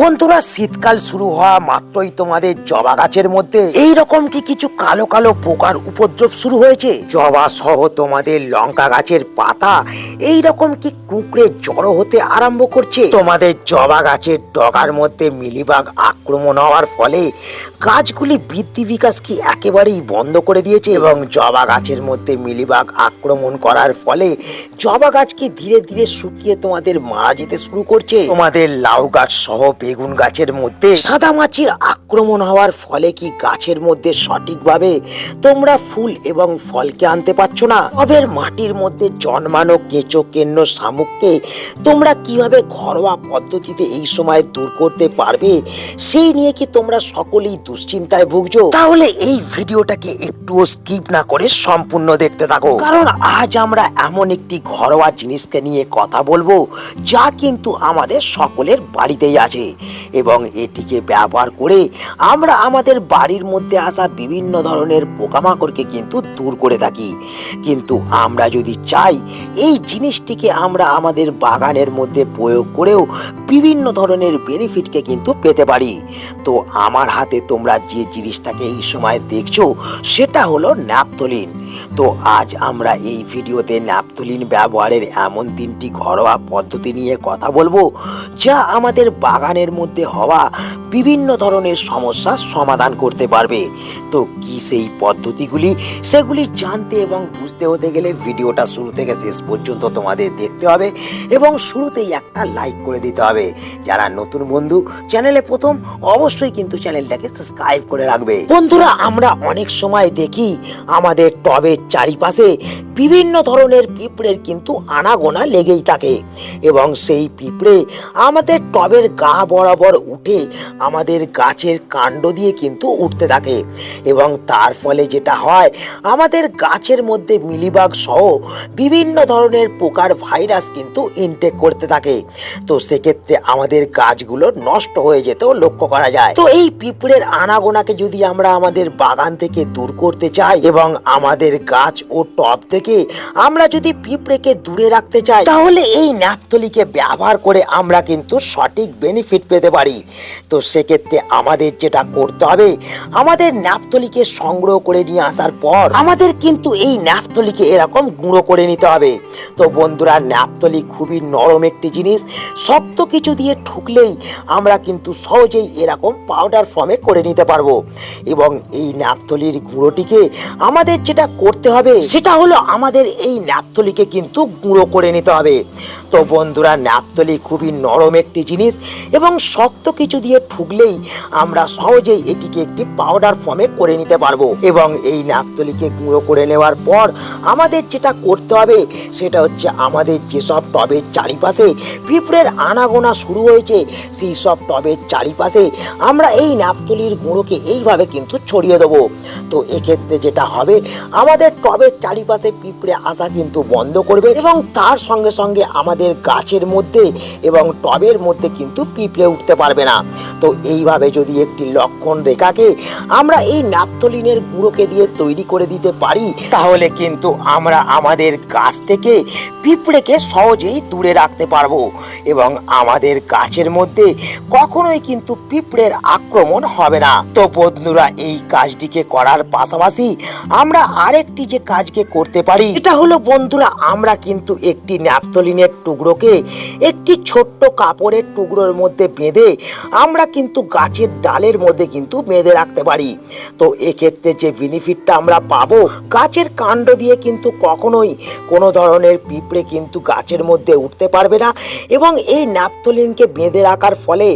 বন্ধুরা, শীতকাল শুরু হওয়া মাত্রই তোমাদের জবা গাছের মধ্যে এই রকম কি কিছু কালো কালো পোকার উপদ্রব শুরু হয়েছে? জবা সহ তোমাদের লঙ্কা গাছের পাতা এই রকম কি কুকড়ে জড়ো হতে আরম্ভ করছে? তোমাদের জবা গাছের ডগার মধ্যে মিলিবাগ আক্রমণ হওয়ার ফলে গাছগুলি বৃদ্ধি বিকাশ কি একেবারেই বন্ধ করে দিয়েছে এবং জবা গাছের মধ্যে মিলিবাগ আক্রমণ করার ফলে জবা গাছ কি ধীরে ধীরে শুকিয়ে তোমাদের মারা যেতে শুরু করছে। তোমাদের লাউ গাছ সহ বেগুন গাছের মধ্যে সাদা মাছির আক্রমণ হওয়ার ফলে কি গাছের মধ্যে সঠিকভাবে তোমরা ফুল এবং ফলকে আনতে পারছ না? টবের মাটির মধ্যে জন্মানো কেঁচো, কেন্ন, শামুককে তোমরা কীভাবে ঘরোয়া পদ্ধতিতে এই সময় দূর করতে পারবে, সেই নিয়ে কি তোমরা সকলেই দুশ্চিন্তায় ভুগছো? তাহলে এই ভিডিওটাকে একটুও স্কিপ না করে সম্পূর্ণ দেখতে থাকো। কারণ আজ আমরা এমন একটি ঘরোয়া জিনিসকে নিয়ে কথা বলব, যা কিন্তু আমাদের সকলের বাড়িতেই আছে। এবং এটিকে ব্যবহার করে আমরা আমাদের বাড়ির মধ্যে আসা বিভিন্ন ধরনের পোকামাকড়কে কিন্তু দূর করে থাকি। কিন্তু আমরা যদি চাই, এই জিনিসটিকে আমরা আমাদের বাগানের মধ্যে প্রয়োগ করেও বিভিন্ন ধরনের বেনিফিটকে কিন্তু পেতে পারি। তো আমার হাতে তোমরা যে জিনিসটাকে এই সময় দেখছ, সেটা হলো ন্যাপথলিন। তো আজ আমরা এই ভিডিওতে ন্যাপথলিন ব্যবহারের এমন তিনটি ঘরোয়া পদ্ধতি নিয়ে কথা বলব, যা আমাদের বাগানের মধ্যে হওয়া বিভিন্ন ধরনের সমস্যার সমাধান করতে পারবে। তো কি সেই পদ্ধতিগুলি? সেগুলি জানতে এবং বুঝতে হতে গেলে ভিডিওটা শুরু থেকে শেষ পর্যন্ত তোমাদের দেখতে হবে এবং শুরুতেই একটা লাইক করে দিতে হবে। যারা নতুন বন্ধু, চ্যানেলে প্রথম, অবশ্যই কিন্তু চ্যানেলটাকে সাবস্ক্রাইব করে রাখবে। বন্ধুরা, আমরা অনেক সময় দেখি আমাদের টবের চারিপাশে বিভিন্ন ধরনের পিঁপড়ের কিন্তু আনাগোনা লেগেই থাকে। এবং সেই পিঁপড়ে আমাদের টবের গা বরাবর উঠে আমাদের গাছের কাণ্ড দিয়ে কিন্তু উঠতে থাকে। এবং তার ফলে যেটা হয়, আমাদের গাছের মধ্যে মিলিবাগ সহ বিভিন্ন ধরনের পোকার ভাইরাস কিন্তু ইনটেক করতে থাকে। তো সেক্ষেত্রে আমাদের গাছগুলো নষ্ট হয়ে যেতেও লক্ষ্য করা যায়। তো এই পিঁপড়ের আনাগোনাকে যদি আমরা আমাদের বাগান থেকে দূর করতে চাই এবং আমাদের গাছ ও টব থেকে আমরা যদি পিঁপড়েকে দূরে রাখতে চাই, তাহলে এই ন্যাপথলিকে ব্যবহার করে আমরা কিন্তু সঠিক বেনিফিট পেতে পারি। তো সেক্ষেত্রে আমাদের যেটা করতে হবে, আমাদের ন্যাপথলিকে সংগ্রহ করে নিয়ে আসার পর আমাদের কিন্তু এই ন্যাপথলিকে এরকম গুঁড়ো করে নিতে হবে। তো বন্ধুরা, ন্যাপথলি খুবই নরম একটি জিনিস। শক্ত কিছু দিয়ে ঠুকলেই আমরা কিন্তু সহজেই এরকম পাউডার ফর্মে করে নিতে পারব। এবং এই ন্যাপথলির গুঁড়োটিকে আমাদের যেটা করতে হবে, সেটা হলো আমাদের এই ন্যাপথলিকে কিন্তু গুঁড়ো করে নিতে হবে। তো বন্ধুরা ন্যাপতলি খুবই নরম একটি জিনিস এবং শক্ত কিছু দিয়ে ঠুকলেই আমরা সহজেই এটিকে একটি পাউডার ফর্মে করে নিতে পারব। এবং এই ন্যাপথলিকে গুঁড়ো করে নেওয়ার পর আমাদের যেটা করতে হবে সেটা হচ্ছে আমাদের যেসব টবের চারিপাশে পিঁপড়ের আনাগোনা শুরু হয়েছে, সেই সব টবের চারিপাশে আমরা এই ন্যাপথলির গুঁড়োকে এইভাবে কিন্তু ছড়িয়ে দেবো। তো এক্ষেত্রে যেটা হবে, আমাদের টবের চারিপাশে পিঁপড়ে আসা কিন্তু বন্ধ করবে এবং তার সঙ্গে সঙ্গে আমাদের গাছের মধ্যে এবং টবের মধ্যে কিন্তু পিঁপড়ে উঠতে পারবে না। তো এইভাবে যদি একটি লক্ষণ রেখাকে আমরা এই ন্যাপথলিনের গুঁড়োকে দিয়ে তৈরি করে দিতে পারি, তাহলে কিন্তু আমরা আমাদের গাছ থেকে পিঁপড়েকে সহজেই দূরে রাখতে পারব এবং আমাদের গাছের মধ্যে কখনোই কিন্তু পিঁপড়ের আক্রমণ হবে না। তো বন্ধুরা, এই কাজটিকে করার পাশাপাশি আমরা আরেকটি যে কাজকে করতে পারি, এটা হলো বন্ধুরা, আমরা কিন্তু একটি ন্যাপথলিনের টুকরোকে একটি ছোট্ট কাপড়ের টুকরোর মধ্যে বেঁধে আমরা কিন্তু গাছের ডালের মধ্যে কিন্তু বেঁধে রাখতে পারি। তো এক্ষেত্রে যে বেনিফিটটা আমরা পাবো, গাছের কাণ্ড দিয়ে কিন্তু কখনোই কোনো ধরনের পিঁপড়ে কিন্তু গাছের মধ্যে উঠতে পারবে না এবং এই ন্যাপথলিনকে বেঁধে রাখার ফলে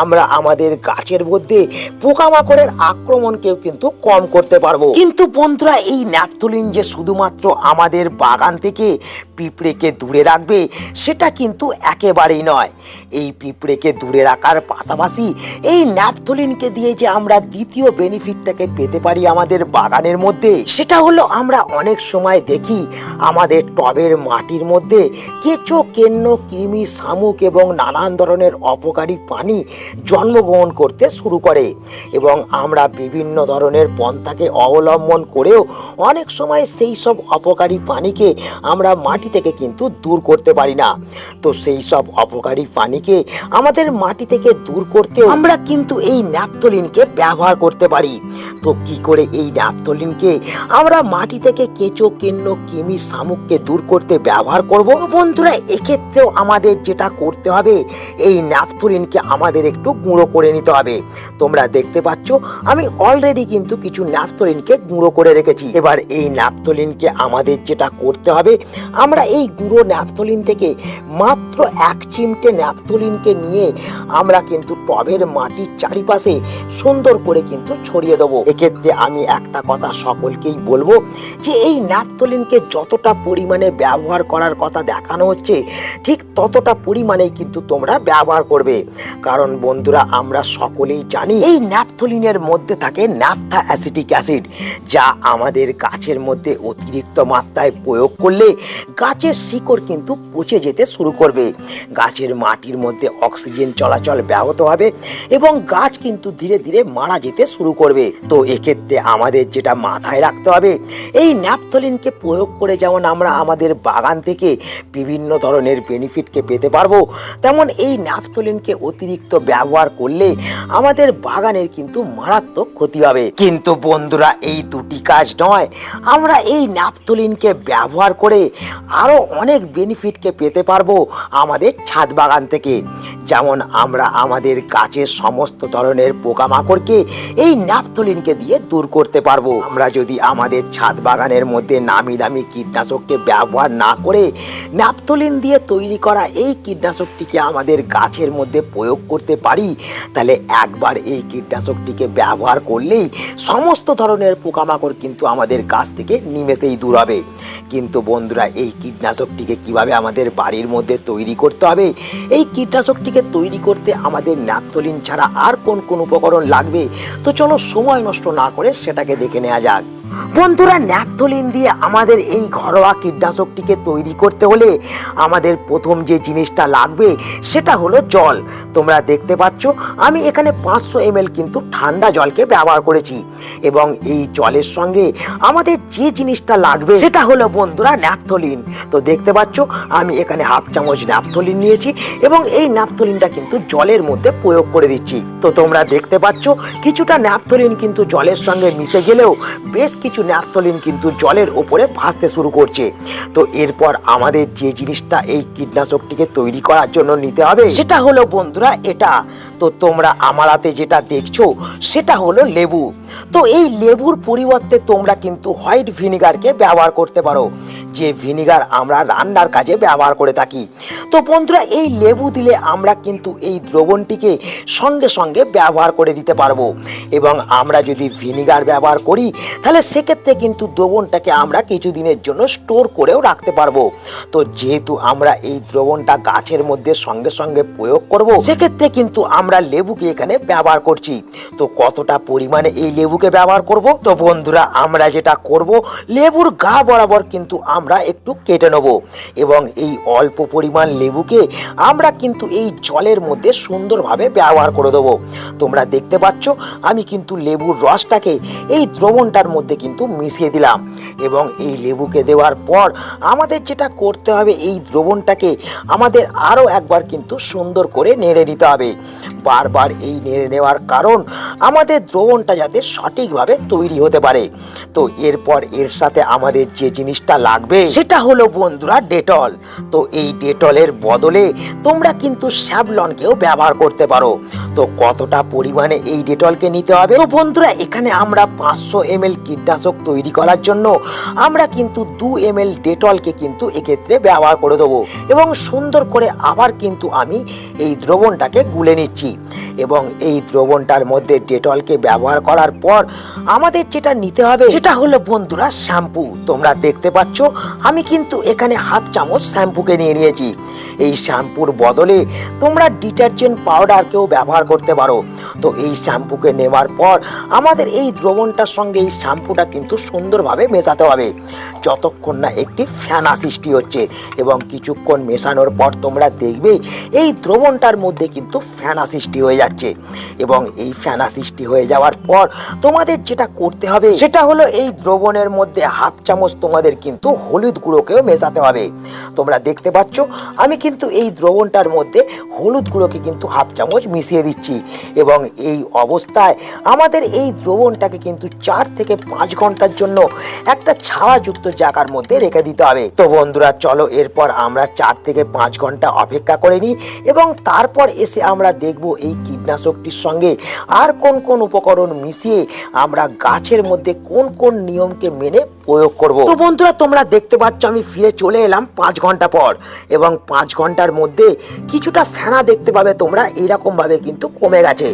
আমরা আমাদের গাছের মধ্যে পোকামাকড়ের আক্রমণকেও কিন্তু কম করতে পারব। কিন্তু বন্ধুরা, এই ন্যাপথলিন যে শুধুমাত্র আমাদের বাগান থেকে পিঁপড়েকে দূরে রাখবে সেটা কিন্তু একেবারেই নয়। এই পিঁপড়েকে দূরে রাখার পাশাপাশি এই ন্যাপথলিনকে দিয়ে যে আমরা দ্বিতীয় বেনিফিটটাকে পেতে পারি আমাদের বাগানের মধ্যে, সেটা হলো আমরা অনেক সময় দেখি আমাদের টবের মাটির মধ্যে কেঁচো, কেন্ন, কৃমি, শামুক এবং নানান ধরনের অপকারী পানি জন্মগ্রহণ করতে শুরু করে এবং আমরা বিভিন্ন ধরনের পন্থাকে অবলম্বন করেও অনেক সময় সেই সব অপকারী পানিকে আমরা মাটি থেকে কিন্তু দূর করতে পারি না। না। তো সেই সব অপকারী পানিকে আমাদের মাটি থেকে দূর করতে আমরা কিন্তু এই ন্যাপথলিনকে ব্যবহার করতে পারি। তো কি করে এই ন্যাপথলিনকে আমরা মাটি থেকে কেঁচো, কেন্ন, কৃমি, শামুককে দূর করতে ব্যবহার করব? বন্ধুরা, এক্ষেত্রেও আমাদের যেটা করতে হবে, এই ন্যাপথলিনকে আমাদের একটু গুঁড়ো করে নিতে হবে। তোমরা দেখতে পাচ্ছ, আমি অলরেডি কিন্তু কিছু ন্যাপথলিনকে গুঁড়ো করে রেখেছি। এবার এই ন্যাপথলিনকে আমাদের যেটা করতে হবে, আমরা এই গুঁড়ো ন্যাপথলিন থেকে মাত্র এক চিমটে ন্যাপথলিনকে নিয়ে আমরা কিন্তু টবের মাটির চারিপাশে সুন্দর করে কিন্তু ছড়িয়ে দেবো। এক্ষেত্রে আমি একটা কথা সকলকেই বলব যে এই ন্যাপথলিনকে যতটা পরিমাণে ব্যবহার করার কথা দেখানো হচ্ছে, ঠিক ততটা পরিমাণেই কিন্তু তোমরা ব্যবহার করবে। কারণ বন্ধুরা, আমরা সকলেই জানি এই ন্যাপথলিনের মধ্যে থাকে ন্যাপথা অ্যাসিটিক অ্যাসিড, যা আমাদের গাছের মধ্যে অতিরিক্ত মাত্রায় প্রয়োগ করলে গাছের শিকড় কিন্তু পচে যেতে শুরু করবে। গাছের মাটির মধ্যে অক্সিজেন চলাচল ব্যাহত হবে এবং গাছ কিন্তু ধীরে ধীরে মারা যেতে শুরু করবে। তো এক্ষেত্রে আমাদের যেটা মাথায় রাখতে হবে, এই ন্যাপথলিনকে প্রয়োগ করে যেমন আমরা আমাদের বাগান থেকে বিভিন্ন ধরনের বেনিফিটকে পেতে পারব, তেমন এই ন্যাপথলিনকে অতিরিক্ত ব্যবহার করলে আমাদের বাগানের কিন্তু মারাত্মক ক্ষতি হবে। কিন্তু বন্ধুরা, এই দুটি কাজ নয়। আমরা এই ন্যাপথলিনকে ব্যবহার করে আরও অনেক বেনিফিটকে পেতে পারব আমাদের ছাদ বাগান থেকে। যেমন আমরা আমাদের গাছের সমস্ত ধরনের পোকামাকড়কে এই ন্যাপথলিনকে দিয়ে দূর করতে পারব। আমরা যদি আমাদের ছাদ বাগানের মধ্যে নামি দামি কীটনাশককে ব্যবহার না করে ন্যাপথলিন দিয়ে তৈরি করা এই কীটনাশকটিকে আমাদের গাছের মধ্যে প্রয়োগ করতে পারি, তাহলে একবার এই কীটনাশকটিকে ব্যবহার করলেই সমস্ত ধরনের পোকামাকড় কিন্তু আমাদের গাছ থেকে নিমেষেই দূর হবে। কিন্তু বন্ধুরা, এই কীটনাশকটিকে কীভাবে আমাদের বাড়ির মধ্যে তৈরি করতে হবে। এই কীটনাশকটিকে তৈরি করতে আমাদের ন্যাপথলিন ছাড়া আর কোন কোন উপকরণ লাগবে? তো চলো সময় নষ্ট না করে সেটাকে দেখে নেওয়া যাক। বন্ধুরা, ন্যাপথলিন দিয়ে আমাদের এই ঘরোয়া কীটনাশকটিকে তৈরি করতে হলে আমাদের প্রথম যে জিনিসটা লাগবে সেটা হলো জল। তোমরা দেখতে পাচ্ছ, আমি এখানে পাঁচশো এম কিন্তু ঠান্ডা জলকে ব্যবহার করেছি এবং এই জলের সঙ্গে আমাদের যে জিনিসটা লাগবে সেটা হলো বন্ধুরা, ন্যাপথলিন। তো দেখতে পাচ্ছ, আমি এখানে হাফ চামচ ন্যাপথলিন নিয়েছি এবং এই ন্যাপথলিনটা কিন্তু জলের মধ্যে প্রয়োগ করে দিচ্ছি। তো তোমরা দেখতে পাচ্ছ, কিছুটা ন্যাপথলিন কিন্তু জলের সঙ্গে মিশে গেলেও বেশ কিছু ন্যাপথলিন কিন্তু জলের ওপরে ভাসতে শুরু করছে। তো এরপর আমাদের যে জিনিসটা এই কীটনাশকটিকে তৈরি করার জন্য নিতে হবে, সেটা হলো বন্ধুরা এটা। তো তোমরা আমার হাতে যেটা দেখছ, সেটা হলো লেবু। তো এই লেবুর পরিবর্তে তোমরা কিন্তু হোয়াইট ভিনিগারকে ব্যবহার করতে পারো, যে ভিনিগার আমরা রান্নার কাজে ব্যবহার করে থাকি। তো বন্ধুরা এই লেবু দিলে আমরা কিন্তু এই দ্রবণটিকে সঙ্গে সঙ্গে ব্যবহার করে দিতে পারব। এবং আমরা যদি ভিনিগার ব্যবহার করি, তাহলে সেক্ষেত্রে কিন্তু দ্রবণটাকে আমরা কিছুদিনের জন্য স্টোর করেও রাখতে পারব। তো যেহেতু আমরা এই দ্রবণটা গাছের মধ্যে সঙ্গে সঙ্গে প্রয়োগ করব, সেক্ষেত্রে কিন্তু আমরা লেবুকে এখানে ব্যবহার করছি। তো কতটা পরিমাণে এই লেবুকে ব্যবহার করব? তো বন্ধুরা, আমরা যেটা করব, লেবুর গা বরাবর কিন্তু আমরা একটু কেটে নেব এবং এই অল্প পরিমাণ লেবুকে আমরা কিন্তু এই জলের মধ্যে সুন্দরভাবে ব্যবহার করে দেবো। তোমরা দেখতে পাচ্ছ, আমি কিন্তু লেবুর রসটাকে এই দ্রবণটার মধ্যে কিন্তু মিশিয়ে দিলাম। এবং এই লেবুকে দেওয়ার পর আমাদের যেটা করতে হবে, এই দ্রবণটাকে আমাদের আরও একবার কিন্তু সুন্দর করে নেড়ে নিতে হবে। বারবার এই নেড়ে নেওয়ার কারণ আমাদের দ্রবণটা যাতে সঠিকভাবে তৈরি হতে পারে। তো এরপর এর সাথে আমাদের যে জিনিসটা লাগবে সেটা হলো বন্ধুরা ডেটল। তো এই ডেটলের বদলে তোমরা কিন্তু স্যাভলনকেও ব্যবহার করতে পারো। তো কতটা পরিমাণে এই ডেটলকে নিতে হবে? তো বন্ধুরা, এখানে আমরা পাঁচশো এম এল কীটনাশক তৈরি করার জন্য আমরা কিন্তু দু এম এল ডেটলকে কিন্তু এক্ষেত্রে ব্যবহার করে দেবো। এবং সুন্দর করে আবার কিন্তু আমি এই দ্রবণটাকে গুলে নিচ্ছি। এবং এই দ্রবণটার মধ্যে ডেটলকে ব্যবহার করার পর আমাদের যেটা নিতে হবে সেটা হলো বন্ধুরা শ্যাম্পু। তোমরা দেখতে পাচ্ছ, আমি কিন্তু এখানে হাফ চামচ শ্যাম্পুকে নিয়ে নিয়েছি। এই শ্যাম্পুর বদলে তোমরা ডিটারজেন্ট পাউডারকেও ব্যবহার করতে পারো। তো এই শ্যাম্পুকে নেওয়ার পর আমাদের এই দ্রবণটার সঙ্গে এই শ্যাম্পুটা কিন্তু সুন্দরভাবে মেশাতে হবে। যতক্ষণ না একটি ফেনা সৃষ্টি হচ্ছে এবং কিছুক্ষণ মেশানোর পর তোমরা দেখবে এই দ্রবণটার মধ্যে কিন্তু ফেনা সৃষ্টি হয়ে যাচ্ছে। এবং এই ফেনা সৃষ্টি হয়ে যাওয়ার পর তোমাদের যেটা করতে হবে, সেটা হলো এই দ্রবণের মধ্যে হাফ চামচ তোমাদের কিন্তু হলুদ গুঁড়োকেও মেশাতে হবে। তোমরা দেখতে পাচ্ছ, আমি কিন্তু এই দ্রবণটার মধ্যে হলুদ গুঁড়োকে কিন্তু হাফ চামচ মিশিয়ে দিচ্ছি। এবং এই অবস্থায় আমাদের এই দ্রবণটাকে কিন্তু চার থেকে পাঁচ ঘণ্টার জন্য একটা ছাওয়াযুক্ত জায়গার মধ্যে রেখে দিতে হবে। তো বন্ধুরা, চলো এরপর আমরা চার থেকে পাঁচ ঘণ্টা অপেক্ষা করে নিই এবং তারপর এসে আমরা দেখব এই কীটনাশকটির সঙ্গে আর কোন কোন উপকরণ মিশিয়ে আমরা গাছের মধ্যে কোন কোন নিয়মকে মেনে প্রয়োগ করব। তো বন্ধুরা, তোমরা দেখতে পাচ্ছ আমি ফিরে চলে এলাম পাঁচ ঘণ্টা পর এবং পাঁচ ঘণ্টার মধ্যে কিছুটা ফেনা দেখতে পাবে তোমরা এইরকম ভাবে কিন্তু কমে গেছে।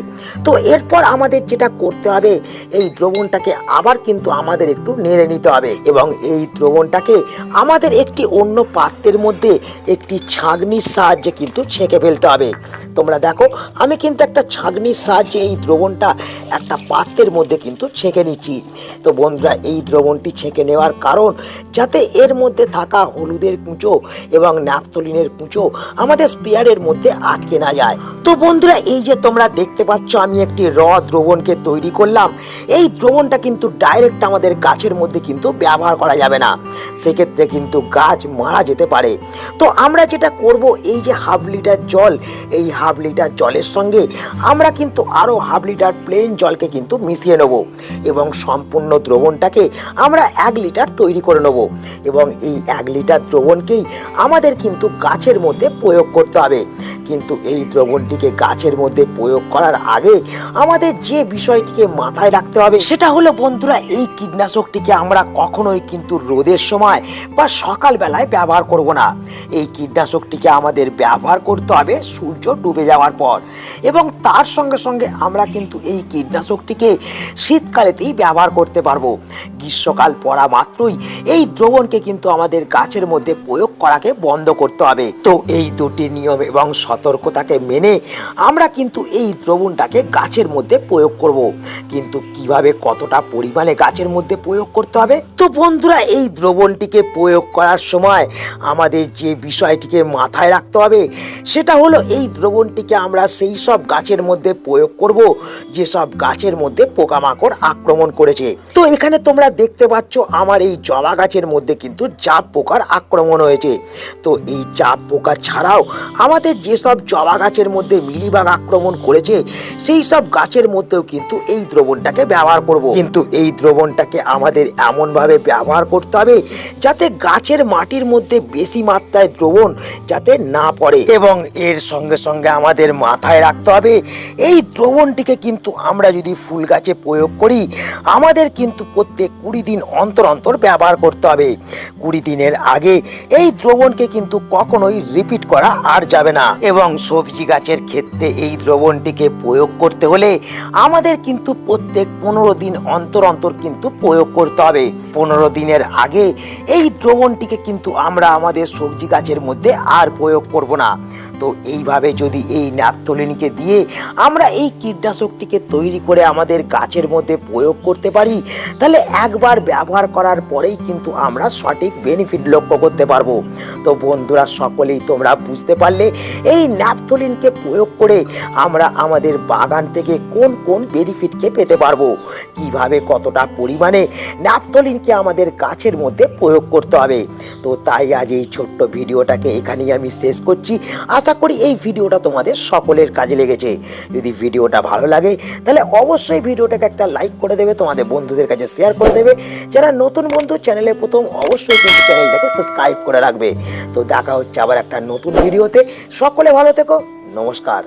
তো এরপর আমাদের যেটা করতে হবে, এই দ্রবণটাকে আবার কিন্তু আমাদের একটু নেড়ে নিতে হবে এবং এই দ্রবণটাকে আমাদের একটি অন্য পাত্রের মধ্যে একটি ছাঁকনির সাহায্যে কিন্তু ছেঁকে ফেলতে হবে। তোমরা দেখো, আমি কিন্তু একটা ছাঁকনির সাহায্যে এই দ্রবণটা একটা পাত্রের মধ্যে কিন্তু ছেঁকে নিচ্ছি। তো বন্ধুরা, এই দ্রবণটি ছেঁকে নেওয়ার কারণ, যাতে এর মধ্যে থাকা হলুদের কুঁচো এবং ন্যাপথলিনের কুঁচো আমাদের স্পেয়ারের মধ্যে আটকে না যায়। তো বন্ধুরা, এই যে তোমরা দেখতে পাচ্ছ, আমি একটি র দ্রবণকে তৈরি করলাম। এই দ্রবণটা কিন্তু ডাইরেক্ট আমাদের গাছের মধ্যে কিন্তু ব্যবহার করা যাবে। না। সেক্ষেত্রে কিন্তু গাছ মারা যেতে পারে। তো আমরা যেটা করব, এই যে হাফ লিটার জল, এই হাফ লিটার জলের সঙ্গে আমরা কিন্তু আরও হাফ লিটার প্লেন জলকে কিন্তু মিশিয়ে নেব এবং সম্পূর্ণ দ্রবণটাকে আমরা এক লিটার তৈরি করে নেব এবং এই এক লিটার দ্রবণকেই আমাদের কিন্তু গাছের মধ্যে প্রয়োগ করতে হবে। কিন্তু এই দ্রবণটিকে গাছের মধ্যে প্রয়োগ করার আগে আমাদের যে বিষয়টিকে মাথায় রাখতে হবে সেটা হলো, বন্ধুরা, এই কীটনাশকটিকে আমরা কখনোই কিন্তু রোদের সময় বা সকালবেলায় ব্যবহার করব না। এই কীটনাশকটিকে আমাদের ব্যবহার করতে হবে সূর্য ডুবে যাওয়ার পর এবং তার সঙ্গে সঙ্গে আমরা কিন্তু এই কীটনাশকটিকে শীতকালেতেই ব্যবহার করতে পারব। গ্রীষ্মকাল পড়া মাত্রই এই দ্রবণকে কিন্তু আমাদের গাছের মধ্যে প্রয়োগ করাকে বন্ধ করতে হবে। তো এই দুটি নিয়ম এবং সতর্কতাকে মেনে আমরা কিন্তু এই দ্রবণটাকে গাছের মধ্যে প্রয়োগ করব। কিন্তু কীভাবে কতটা পরিমাণে গাছের মধ্যে প্রয়োগ করতে হবে? তো বন্ধুরা, এই দ্রবণটিকে প্রয়োগ করার সময় আমাদের যে বিষয়টিকে মাথায় রাখতে হবে, সেটা হলো এই দ্রবণটিকে আমরা সেই সব গাছের মধ্যে প্রয়োগ করব যেসব গাছের মধ্যে পোকামাকড় আক্রমণ করেছে। তো এখানে তোমরা দেখতে পাচ্ছ, আমার এই জবা গাছের মধ্যে কিন্তু চাপ পোকার আক্রমণ হয়েছে। তো এই চাপ পোকা ছাড়াও আমাদের যেসব জবা গাছের মধ্যে মিলিবাগ আক্রমণ করেছে, সেই সব গাছের মধ্যেও কিন্তু এই দ্রবণটাকে ব্যবহার করব। কিন্তু এই দ্রবণটাকে আমাদের এমনভাবে ব্যবহার করতে হবে যাতে গাছের মাটির মধ্যে বেশি মাত্রায় দ্রবণ যাতে না পড়ে। এবং এর সঙ্গে সঙ্গে আমাদের মাথায় রাখতে হবে, এই দ্রবণটিকে কিন্তু আমরা যদি ফুল গাছে প্রয়োগ করি, আমাদের কিন্তু প্রত্যেক কুড়ি দিন অন্তর অন্তর ব্যবহার করতে হবে। কুড়ি দিনের আগে এই দ্রবণকে কিন্তু কখনোই রিপিট করা আর যাবে না। এবং সবজি গাছের ক্ষেত্রে এই দ্রবণটিকে প্রয়োগ করতে হলে আমাদের কিন্তু প্রত্যেক পনেরো দিন অন্তর অন্তর কিন্তু প্রয়োগ করতে হবে। পনেরো দিনের আগে এই দ্রবণটিকে কিন্তু আমরা আমাদের সবজি গাছের মধ্যে আর প্রয়োগ করব না। তো এইভাবে যদি এই ন্যাপথলিনকে দিয়ে আমরা এই কীটনাশকটিকে তৈরি করে আমাদের গাছের মধ্যে প্রয়োগ করতে পারি, তাহলে একবার ব্যবহার করার পরেই কিন্তু আমরা সঠিক বেনিফিট লক্ষ্য করতে পারব। তো বন্ধুরা, সকলেই তোমরা বুঝতে পারলে এই ন্যাপথলিনকে প্রয়োগ করে আমরা আমাদের বাগান থেকে কোন কোন বেনিফিটকে পেতে পারব? কীভাবে কতটা পরিমাণে ন্যাপথলিনকে আমাদের গাছের মধ্যে প্রয়োগ করতে হবে? তো তাই আজ এই ছোট্ট ভিডিওটাকে এখানেই আমি শেষ করছি। আশা করি এই ভিডিওটা তোমাদের সকলের কাজে লেগেছে। যদি ভিডিওটা ভালো লাগে, তাহলে অবশ্যই ভিডিওটাকে একটা লাইক করে দেবে, তোমাদের বন্ধুদের কাছে শেয়ার করে দেবে। যারা নতুন বন্ধু, চ্যানেলে প্রথম, অবশ্যই কিন্তু চ্যানেলটাকে সাবস্ক্রাইব করে রাখবে। তো দেখা হচ্ছে আবার একটা নতুন ভিডিওতে। সকলে ভালো থেকো। নমস্কার।